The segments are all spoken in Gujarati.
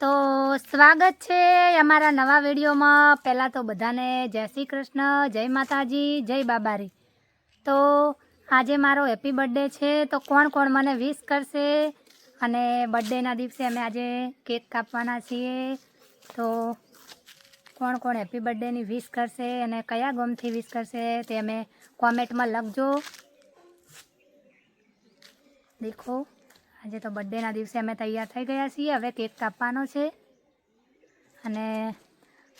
તો સ્વાગત છે અમારા નવા વિડીયોમાં. પહેલાં તો બધાને જય શ્રી કૃષ્ણ, જય માતાજી, જય બાબારી. તો આજે મારો હેપી બર્થડે છે, તો કોણ કોણ મને વિશ કરશે? અને બર્થડેના દિવસે અમે આજે કેક કાપવાના છીએ. તો કોણ કોણ હેપી બર્થડેની વિશ કરશે અને કયા ગમથી વિશ કરશે તે અમે કોમેન્ટમાં લખજો. દેખો. આજે તો બર્થડેના દિવસે અમે તૈયાર થઈ ગયા છીએ. હવે કેક કાપવાનો છે. અને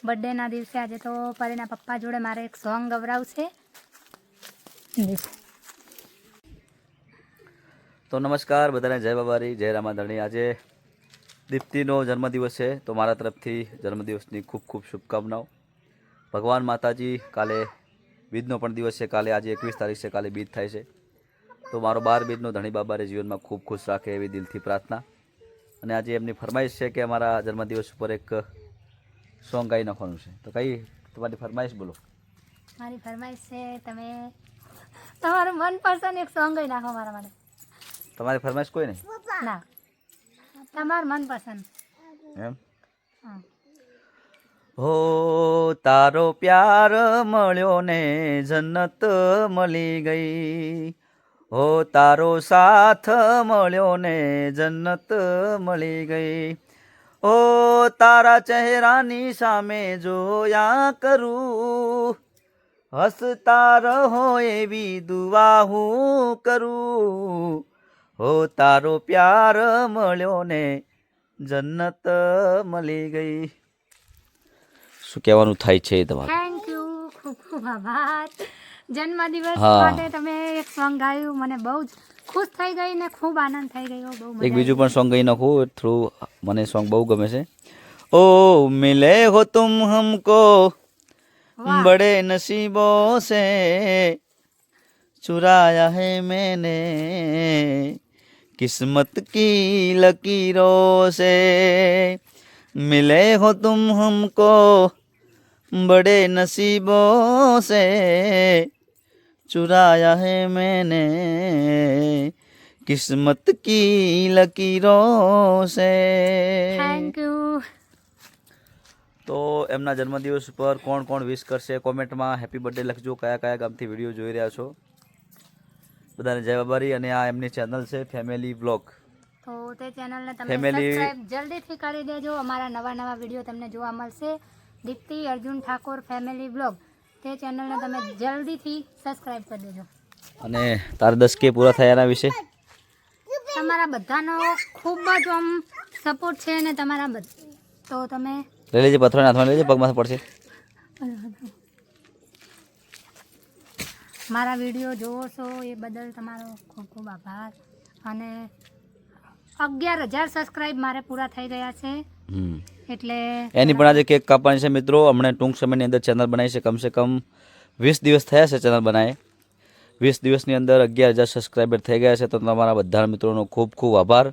બર્થડેના દિવસે આજે તો પરીના પપ્પા જોડે મારે એક સોંગ ગવરાવશે. તો નમસ્કાર, બધાને જય બાબારી, જય રામાધણી. આજે દીપ્તિનો જન્મદિવસ છે, તો મારા તરફથી જન્મદિવસની ખૂબ ખૂબ શુભકામનાઓ. ભગવાન માતાજી કાલે, બીજનો પણ દિવસ છે, કાલે આજે એકવીસ તારીખ છે, કાલે બીજ થાય છે. તો મારો બાર બીજનો ધણી બાબારે જીવનમાં ખૂબ ખુશ રાખે એવી દિલથી પ્રાર્થના. અને આજે એમની ફરમાઈશ છે કે અમારા જન્મદિવસ ઉપર એક સોંગ ગાઈ નાખવાનું છે. તો કઈ તમારી ફરમાઈશ બોલો. મારી ફરમાઈશ છે તમે તમારું મનપસંદ એક સોંગ ગાઈ નાખો મારા માટે. તમારી ફરમાઈશ કોઈ નહીં? ના. તમારું મનપસંદ એમ? હા. હો તારો પ્યાર મળ્યો ને જન્નત મળી ગઈ. હો તારો સાથ મળ્યો ને જન્નત મળી ગઈ. હો તારા ચહેરાની સામે જોયા કરું. હસતા રહો એવી દુવા હું કરું. હો તારો પ્યાર મળ્યો ને જન્નત મળી ગઈ. શું કહેવાનું થાય છે તમારું? થેન્ક યુ ખૂબ ખૂબ આભાર. જન્મદિવસ હા. માટે તમે એક સોંગ ગાયું મને બહુ જ ખુશ થઈ ગઈ ને ખૂબ આનંદ થઈ ગયો બહુ મજા એક બીજું પણ સોંગ ગઈ નાખું થ્રુ મને સોંગ બહુ ગમે છે ઓ મિલે હો તુમ હમકો વાહ. બડે નસીબો से चुराया है मैंने किस्मत की लकीरों से मिले हो तुम हमको बड़े नसीबों से चुराया है मैंने किस्मत की लकीरों से થેન્ક યુ તો એમના જન્મદિવસ પર કોણ કોણ વિશ કરશે કોમેન્ટમાં હેપી બર્થડે લખજો કયા કયા ગામથી વિડીયો જોઈ રહ્યા છો બધાને જય બાબારી અને આ એમની ચેનલ છે ફેમિલી બ્લોગ તો તે ચેનલને તમે Family- સબસ્ક્રાઇબ જલ્દીથી કરી દેજો અમારા નવા નવા વિડીયો તમને જોવા મળશે દીપ્તિ અર્જુન ઠાકોર ફેમિલી બ્લોગ તે ચેનલને તમે જલ્દીથી સબસ્ક્રાઇબ કરી દેજો. અને તારા દસ કે પૂરા થયાના વિશે? તમારા બધાનો ખૂબ જ આમ સપોર્ટ છે અને તમારા તો તમે લઈ લેજે પથ્થર હાથમાં લઈ લેજે પગમાં પડશે. મારા વીડિયો જોવો છો એ બદલ તમારો ખૂબ ખૂબ આભાર. અને અગિયાર હજાર સબસ્ક્રાઇબ મારે પૂરા થઈ ગયા છે. એટલે એની પણ આજે કેક કાપવાની છે મિત્રો. હમણાં ટૂંક સમયની અંદર ચેનલ બનાવી છે. કમસે કમ વીસ દિવસ થયા છે ચેનલ બનાવે. વીસ દિવસની અંદર અગિયાર હજાર સબસ્ક્રાઈબર થઈ ગયા છે. તો તમારા બધા મિત્રોનો ખૂબ ખૂબ આભાર.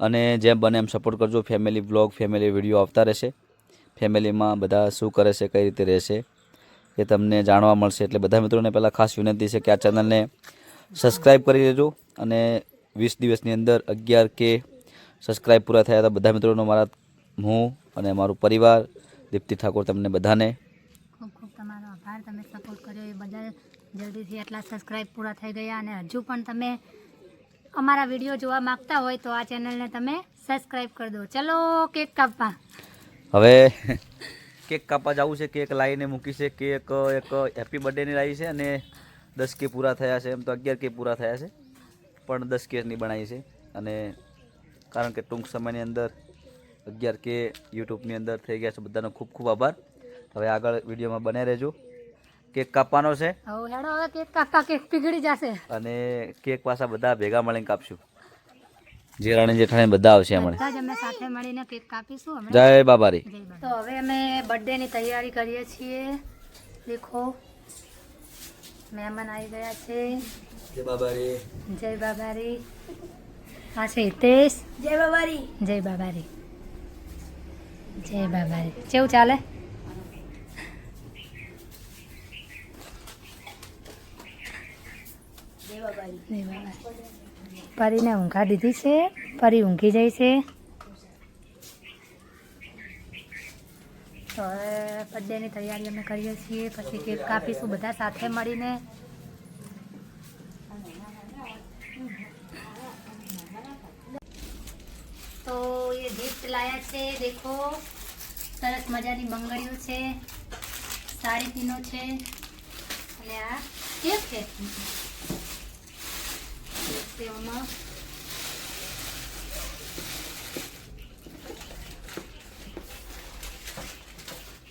અને જેમ બને એમ સપોર્ટ કરજો. ફેમિલી બ્લોગ ફેમિલી વીડિયો આવતા રહેશે. ફેમિલીમાં બધા શું કરે છે, કઈ રીતે રહેશે એ તમને જાણવા મળશે. એટલે બધા મિત્રોને પહેલાં ખાસ વિનંતી છે કે આ ચેનલને સબસ્ક્રાઈબ કરી દેજો. અને વીસ દિવસની અંદર અગિયાર કે સબસ્ક્રાઈબ પૂરા થયા હતા બધા મિત્રોનો મારા હું અને મારું પરિવાર દીપ્તિ ઠાકોર તમને બધાને. ખૂબ ખૂબ તમારો આભાર. તમે સપોર્ટ કર્યો એ બદલ. જલ્દીથી એટલા સબસ્ક્રાઇબ પૂરા થઈ ગયા અને હજુ પણ તમે અમારા વીડિયો જોવા માંગતા હોય તો આ ચેનલને તમે સબસ્ક્રાઇબ કરી દો. ચલો કેક કાપવા. હવે કેક કાપવા જવું છે કેક લાવીને મૂકી છે કેક એક હેપી બર્થડેની લાવી છે અને દસ કે પૂરા થયા છે એમ તો અગિયાર કે પૂરા થયા છે પણ દસ કેકની બનાવી છે. અને કારણ કે ટૂંક સમયની અંદર અગિયાર કે યુટ્યુબની અંદર થઈ ગયા છે. બધાનો ખૂબ ખૂબ આભાર. હવે આગળ વિડીયોમાં બને રહેજો. કેક કાપવાનો છે. હેડો હવે કેક કાપવા કેક પીગળી જશે. અને કેક પાછા બધા ભેગા મળીને કાપશું. જેરાણી જેઠાણી બધા આવશે હમણાં. અમે સાથે મળીને કેક કાપીશું જય બાબારી. તો હવે અમે બર્થડે ની તૈયારી કરીએ છીએ. દેખો મહેમાન આવી ગયા છે. જય બાબારી. જય બાબારી. હા છે હિતેશ. જય બાબારી. જય બાબારી. જય બાબા કેવું ચાલે? પરીને ઊંઘા દીધી છે પરી ઊંઘી જાય છે. તો બર્થડેની તૈયારી અમે કરીએ છીએ, પછી કેક કાપીશું, બધા સાથે મળીને. તો એ ગિફ્ટ લાયા છે, દેખો. સરસ મજાની બંગડીઓ છે સાડી પીનો છે, અને આ કેક છે.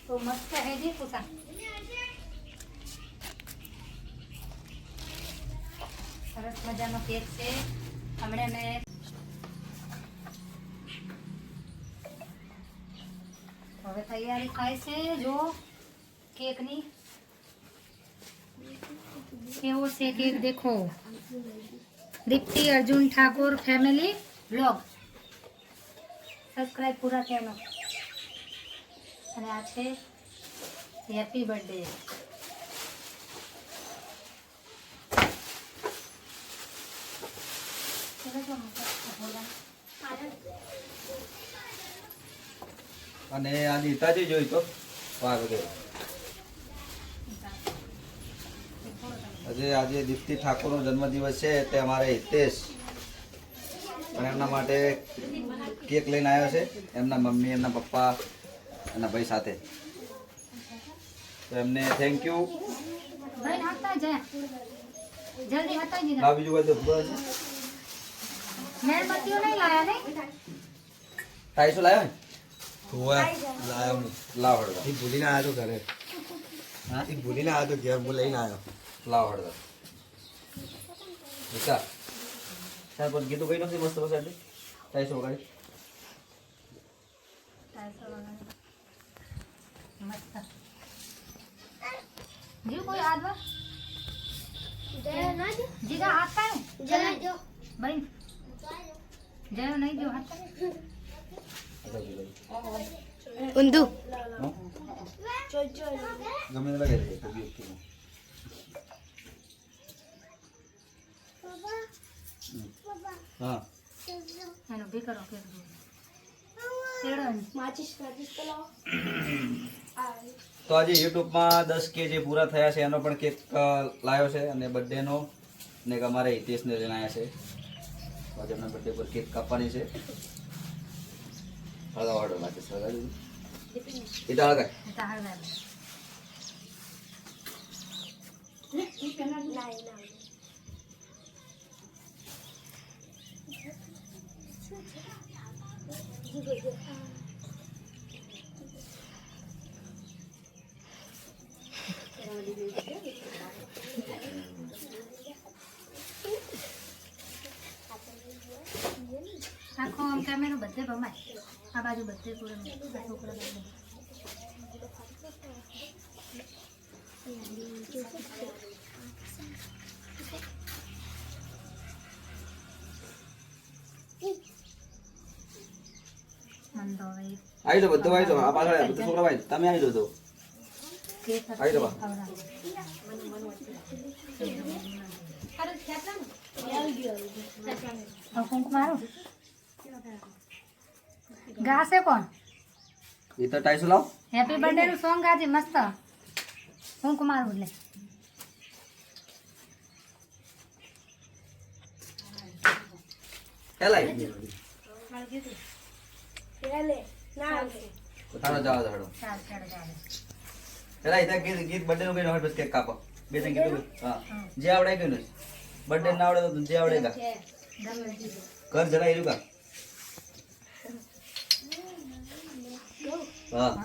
તો મસ્ત હે જી સરસ મજાનો કેક છે. હમણાં મેં હવે તૈયારી થાય છે, જો. કેકની. કેવો છે કેક દેખો. Deepti, Arjun Thakor family blog subscribe પૂરા ચેનલ અને આ છે હેપી બર્થડે અને આ નીતાજી જોઈ તો વગેરે આજે આજે દીપ્તિ ઠાકોરનો જન્મદિવસ છે તે અમારે હિતેશ પણ એમના માટે કેક લઈને આવ્યો છે એમના મમ્મી એમના પપ્પા એના ભાઈ સાથે. તો એમને થેન્ક યુ આ બીજું બધું બસ મેણબત્તીઓ નહીં લાયા નહીં? ઢાઈસો લાવ્યો ને? લાયો લાવ હળદર એ ભૂલીને આવ્યો તો ઘરે. હા? એ ભૂલીને આવ્યો તો ઘેર હું લઈને આવ્યો લાવ હળદર વિકા ચાલ પણ ગીતું કઈ નથી મસ્ત વગાડી. જીવ કોઈ હાથ જીગા હાથ કાય ભાઈ જયો નહીં જો હાથ. ઊંધું ગમે લગાવી દે કોઈ બી હા એનો ભી કરો કે તો આજે યુટ્યુબમાં દસ કે જે પૂરા થયા છે. એનો પણ કેક લાવ્યો છે અને બર્થડેનો ને. અમારે હિતેશને લઈને આવ્યા છે આજે એમના બર્થડે પર કેક કાપવાની છે. હળગા વાળો લાગે છે હળગાવી દીધું? એ તો હળગાય એ તો હળગાય. આખો આમ કેમેરો બધે ભમાય આ બાજુ બધે પૂરે છોકરા આવી જાઓ બધું આવી જાઓ. આ પાછળ બધા છોકરા ભાઈ તમે આવી જાઓ તો. કેક આવી જાઓ બા. ગાશે કોણ? એ તો ટાઈસો લાવ. હેપી બર્થડે નું સોંગ ગાજે મસ્ત. કુંક એલાઈ એલે પેલા પોતાનો જાવ જાડો ચાલ ચાલ ચાલ એલાઈ તા ગીત ગીત બર્થડે નું કઈ હોય બસ કેક કાપો. બે ત્રણ ગીત હા. જે આવડે નથી બર્થડે ના આવડે તો જે આવડે ગા. ઘર જરા એરું કા હા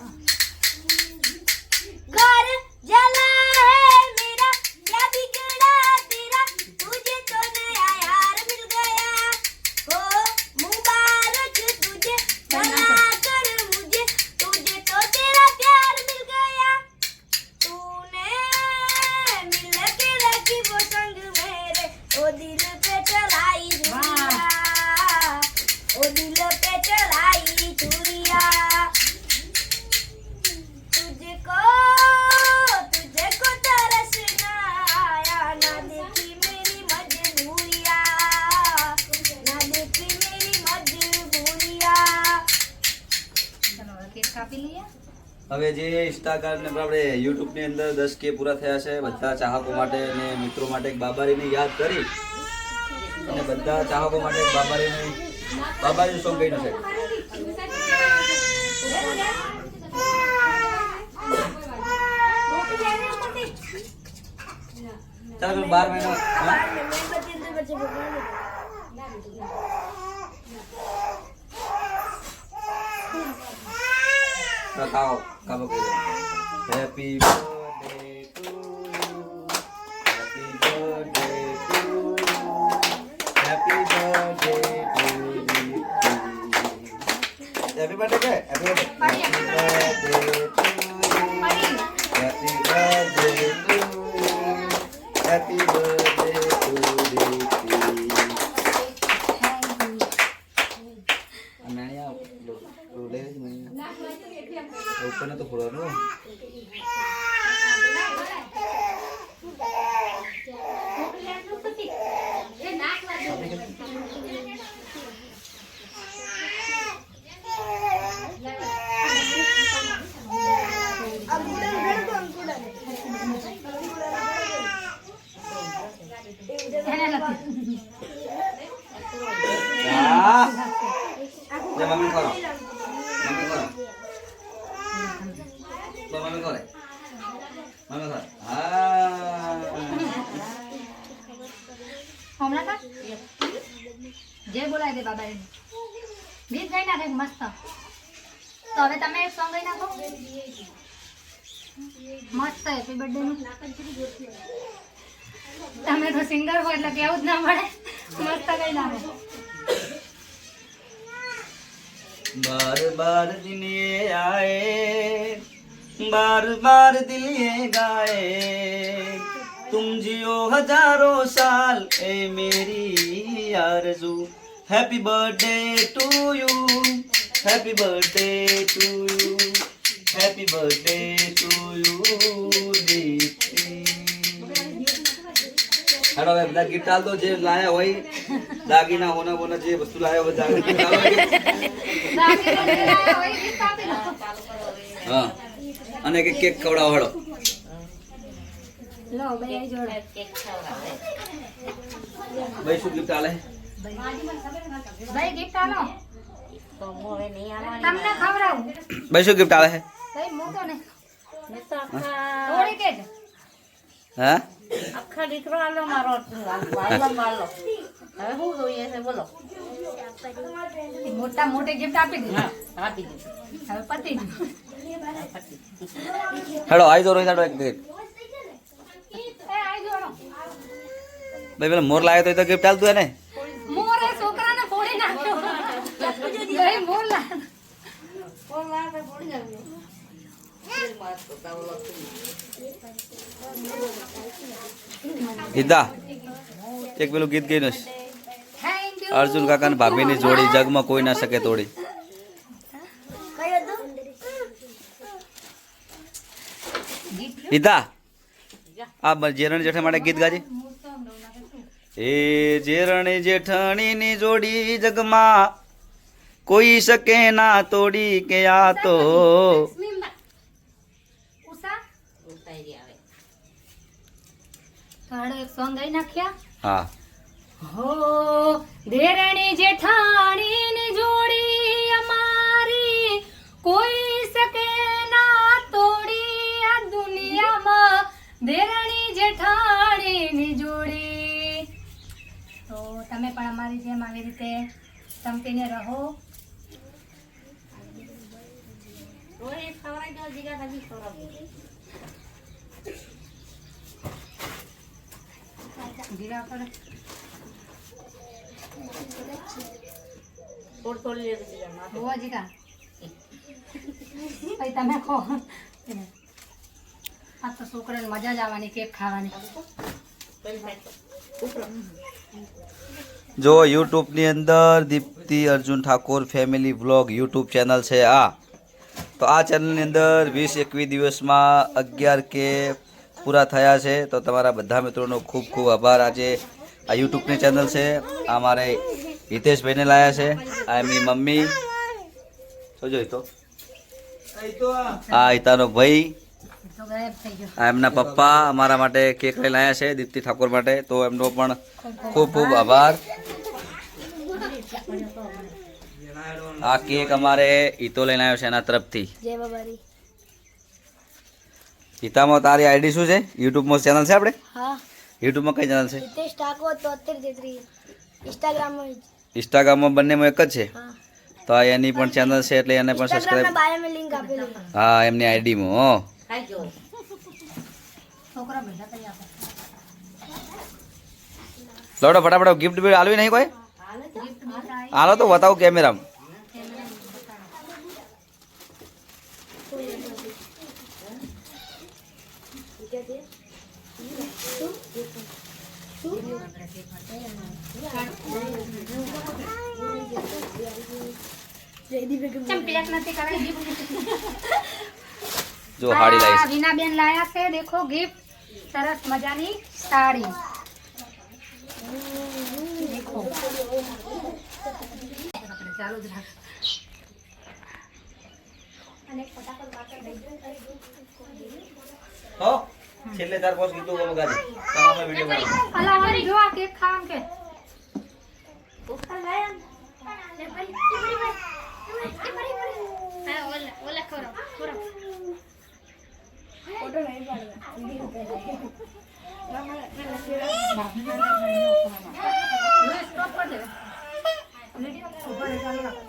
જે ઇન્સ્ટાગ્રામ ને આપણે યુટ્યુબની અંદર દસ કે પૂરા થયા છે, બધા ચાહકો માટે અને મિત્રો માટે એક બાબારીને યાદ કરી અને બધા ચાહકો માટે એક બાબારીને બાબારી સોંગ ગઈ છે. ચાલો, બાર મહિના na tao kapag ito. Happy birthday to you. Happy birthday to you. Happy birthday to you. Happy birthday? Happy birthday. Happy birthday to you. Happy birthday to you. Happy birthday to you. લો લે મેણિયા ઉપર જે બોલાય દે બાબા એને ગીત ગાઈ નાખે મસ્ત તો હવે તમે એક સોંગ ગાઈ નાખો મસ્ત હેપી બર્થડે નું તમે તો સિંગર હો એટલે કેવું જ ના મળે મસ્ત ગાઈ નાખો बार बार दिन ये आए बार बार दिल ये गाए तुम जियो हजारों साल ए मेरी आरज़ू Happy birthday to you. Happy birthday to you. Happy birthday to you. Hello એમ દા ગીટાલ તો જે લાયા હોય દાગીના હોના હોના જે વસ્તુ લાયા હોય દાગીના હા અને કે કેક ખવડાવો હેડો લો બે જોડે કેક ખવડાવો ભાઈ શું ગિફ્ટ આલે ભાઈ ગિફ્ટ આલો. તમને ખવડાવું. ભાઈ શું ગિફ્ટ આલે ભાઈ મૂકો ને. થોડી કે જ. હા? આખા દીકરો આલો મારો વાલો માલો હવે શું જોઈએ છે બોલો. મોટા મોટી ગિફ્ટ આપી દીધી આપી દીધું હવે પતી ગયું. હેડો આઈ દો રોહિત એક ગિફ્ટ એ આઈ જોડો ભાઈ પેલા મોર લાવ્યો તો તો ગિફ્ટ આલતું હે ને મોર એ છોકરાને ફોડી નાખ્યો ભાઈ મોર લા- કોણ ઈદા એક પેલું ગીત ગઈ નશ. અર્જુન કાકા ને ભાભીની જોડી જગમાં કોઈ ના શકે તોડી હિદા આ જેરણ જેઠા માટે ગીત ગાજે એ જેરણ જેઠાણીની જોડી જગમાં કોઈ શકે ના તોડી કે આ તો હા. હો દેરણી જેઠાણીની જોડી અમારી. કોઈ શકે ના તોડી આ દુનિયામાં દેરણી જેઠાણીની જોડી. તો તમે પણ અમારી જેમ આવી રીતે સંપીને રહો. ભાઈ તમે કહો આ તો છોકરાને મજા જ આવવાની કેક ખાવાની જો યુટ્યુબની અંદર Deepti Arjun Thakor family vlog YouTube channel છે આ તો આ ચેનલની અંદર વીસ એકવીસ દિવસમાં અગિયાર કે પૂરા થયા છે. તો તમારા બધા મિત્રોનો ખૂબ ખૂબ આભાર. આજે આ યુટ્યુબની ચેનલ છે. આ મારે હિતેશભાઈને લાયા છે. આ એમની મમ્મી. શું તો આ હિતાનો ભાઈ. આ એમના પપ્પા અમારા માટે કેક લઈ લાયા છે, દીપ્તિ ઠાકોર માટે. તો એમનો પણ ખૂબ ખૂબ આભાર. આ કેક અમારે ઈતો લઈને આવ્યો છે એના તરફથી. ઈતામાં હિતામાં તારી આઈડી શું છે? યુટ્યુબમાં ચેનલ છે આપણે? યુટ્યુબમાં કઈ ચેનલ છે? ઇન્સ્ટાગ્રામમાં બંનેમાં એક જ છે? તો એની પણ ચેનલ છે એટલે એને પણ આપેલી. હા એમની આઈડીમાં હો. ખાઈ જો છોકરા ભેગા થઈ આપે લોડો ફટાફટ ગિફ્ટ બી આલવી નહીં કોઈ? હાલો તો બતાવો કેમેરામાં. ચમ પેક નથી કરાવી જો હાડી લાવીશ આ વિનાબેન લાયા છે દેખો ગિફ્ટ સરસ મજાની સાડી દેખો ચાલુ જ રાખ હો છેલ્લે ચાર પાંચ કીધું બોલો ગાડી તમામે વિડિયો બનાવો અલા વાળી જો આ કેક ખામ કે સ્ટોપ કરી દે ઊભા રહે, ચાલુ રાખ.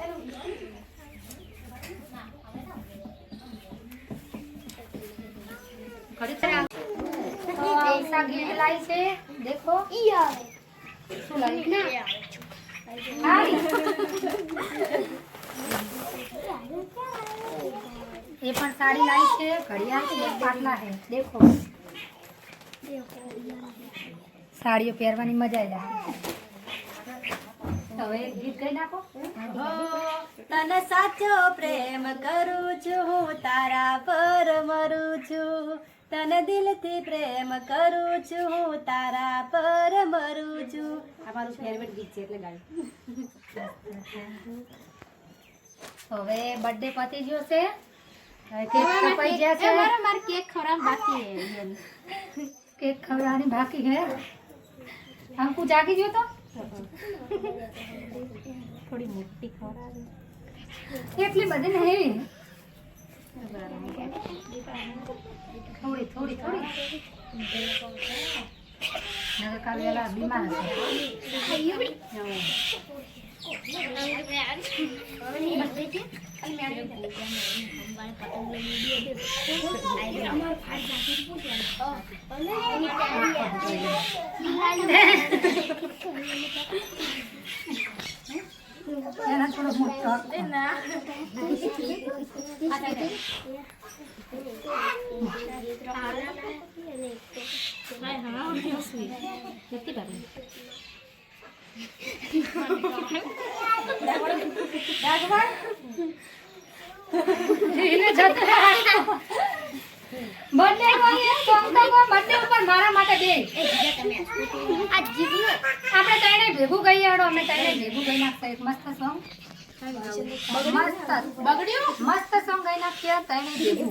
તો આશા gift લાવી છે દેખો એ પણ સાડી લાવી છે ઘડિયાળ છે દેખો. સાડીઓ પહેરવાની મજા આવી. જાય હવે ગીત ગાઈ નાખો. તને સાચો પ્રેમ કરું છું હું તારા પર મરું છું. તને દિલથી પ્રેમ કરું છું હું તારા પર મરું છું. આ મારું ફેવરેટ ગીત છે એટલે ગાયું હવે બર્થડે પતી ગયો છે. કેક કપાઈ ગયા છે. મારે કેક ખવડાવવાનું બાકી કેક ખવડાવવાની બાકી છે. અંકુ જાગી ગયો તો? થોડી મોટી ખવડાવે. એટલી બધી નહીં થોડી થોડી થોડી. નકર કાલે બીમાર એના થોડો Birthday કોઈ એક song તો ઉપર મારા માટે બે આપણે તઈને ભેગું ગઈ હેડો અમે તઈને ભેગું ગઈ નાખતા મસ્ત સોંગ મસ્ત બગડ્યું? મસ્ત સોંગ ગઈ નાખીએ તઈને ભેગું.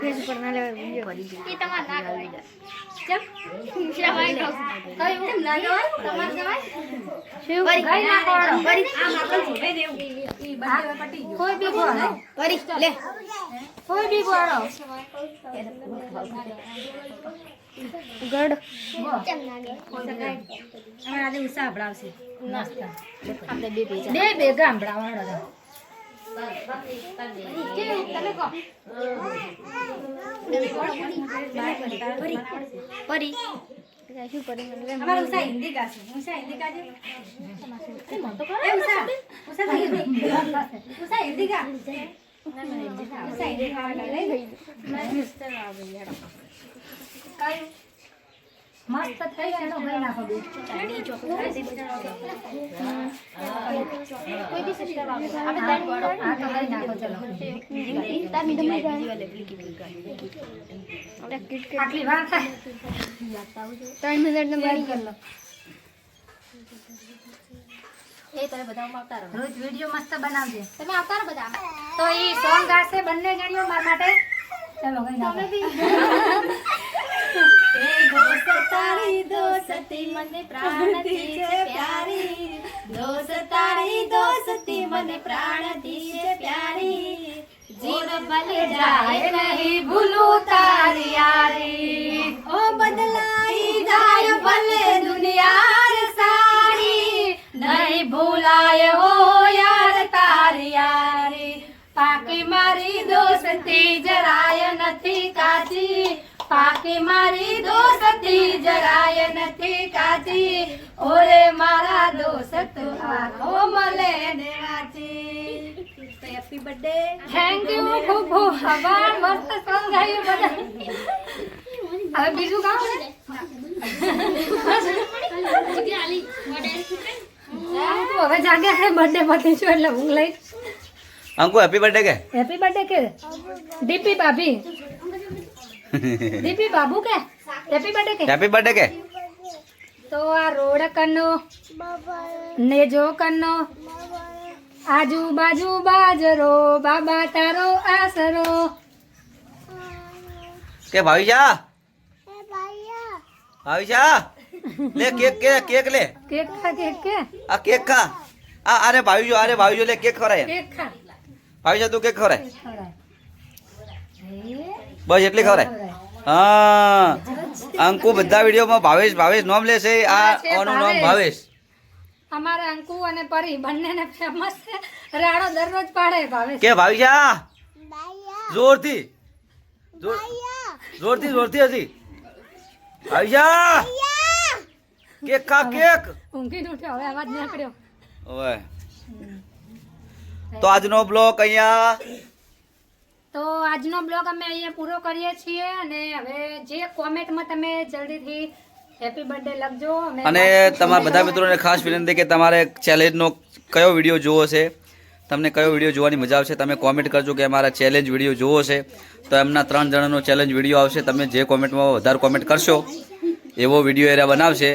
હોય ગઈ રાખો ગઈ નાખો હેડો. કોઈ બી ગોળો કોઈ બી ગોળો આજે ઉષા હભળાવશે આપણે બે ભેગા બે બે ગામડા વાળો કેવું તમે કહો ઉષા હિન્દી ગાશે ઉષા હિન્દી ગાજે ઉષા હિન્દી ગા ઉષા હિન્દી ગાવા કયું મસ્ત થઈ છે તો નાખો દૂધ હા તો ગઈ નાખો ચલો આટલી વાર થાય. ત્રણ મિનિટ બની ગયો. એ તમે બધા આવતા રહો. રોજ વીડિયો મસ્ત બનાવજે. તમે આવતા રહો બધા. તો એ સોંગ ગાશે બંને જણીઓ મારા માટે. ચલો ગઈ દોસ્ત તારી દોસ્તી મને પ્રાણથી છે પ્યારી દોસ્ત તારી દોસ્તી મને પ્રાણથી છે પ્યારી જીવ ભલે જાય નહીં ભૂલું તારી યારી દોસ્તી જરાય નથી કાચી પાકી મારી દોસ્તી જરાય નથી કાચી ઓરે મારા દોસ્ત આખો મળે ને વાંચી હેપી બર્થડે થેન્ક યુ ખૂબ ખૂબ આભાર મસ્ત સોંગ ગાયું બધા હવે બીજું ગાવ ને તું હવે જાગે છે બર્થડે પતી છું એટલે ઊંઘ લઈ અંકુ હેપી બર્થડે કે હેપી બર્થડે કે દીપી ભાભી દીપી બાબુ કે હેપી બર્થડે કે હેપી બર્થડે કે તો આ રોડ કનો નેજો કનો આજુબાજુ બાજરો બાબા તારો આસરો કે ભાવિશા ભાવિશા લે કેક કે કેક લે કેક ખા કેક કે આ કેક ખા આ અરે ભાવિજો અરે ભાવિજો લે કેક ખવડાય કેક ખા ભાવિશા તું કેક ખવડાય. બસ એટલી ખવડાય હા. અંકુ બધા વિડીયોમાં ભાવેશ ભાવેશ નામ લેશે. આ ઓનું નોમ ભાવેશ. અમારે અંકુ અને પરી બંનેને ફેમસ છે. રાડો દરરોજ પાડે ભાવેશ. કે ભાવિશા? જોરથી. જોર જોરથી જોરથી હજી. ભાવિશા? કેક કા કેક. ઊંઘી ઉઠ્યો. હવે અવાજ નીકળ્યો. ઓય. તો આજનો બ્લોક અહીંયા તો આજનો બ્લોગ અમે અહીંયા પૂરો કરીએ છીએ અને હવે જે કોમેન્ટમાં તમે જલ્દીથી હેપી બર્થડે લખજો. અને તમારા બધા મિત્રોને ખાસ વિનંતી કે તમારે ચેલેન્જનો કયો વીડિયો જોવો છે? તમને કયો વીડિયો જોવાની મજા આવશે? તમે કોમેન્ટ કરજો કે અમારા ચેલેન્જ વીડિયો જોવો છે. તો એમના ત્રણ જણાનો ચેલેન્જ વીડિયો આવશે. તમે જે કોમેન્ટમાં વધારે કોમેન્ટ કરશો એવો વીડિયો એરા બનાવશે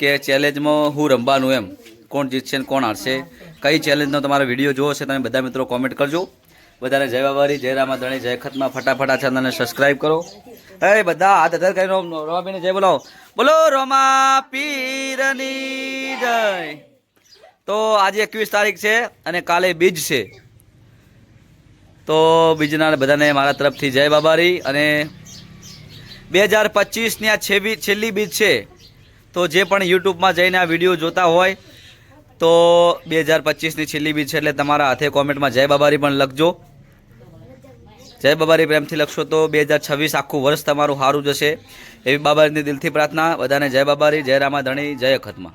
કે ચેલેન્જમાં હું રમવાનું એમ. કોણ જીતશે ને કોણ હારશે, કઈ ચેલેન્જનો તમારો વીડિયો જોવો છે, તમે બધા મિત્રો કોમેન્ટ કરજો. બધાને જય બાબારી, જય રામા ધણી જય ખતમાં, ફટાફટ આ ચેનલને સબસ્ક્રાઇબ કરો. હે બધા હાથ અધર કરીને રોમાપીને જય બોલાવો. બોલો રોમા પીરની જય. તો આજે એકવીસ તારીખ છે અને કાલે બીજ છે. તો બીજના બધાને મારા તરફથી જય બાબારી અને બે હજાર પચીસની આ છેલ્લી બીજ છે. તો જે પણ યુટ્યુબમાં જઈને આ વીડિયો જોતા હોય તો બે હજાર પચીસની છેલ્લી બી છે એટલે તમારા હાથે કોમેન્ટમાં જય બાબારી પણ લખજો. જય બાબારી પ્રેમથી લખશો તો બે હજાર છવ્વીસ આખું વર્ષ તમારું સારું જશે. એવી બાબારીની દિલથી પ્રાર્થના. બધાને જય બાબારી, જય રામાધણી, જય અખતમાં.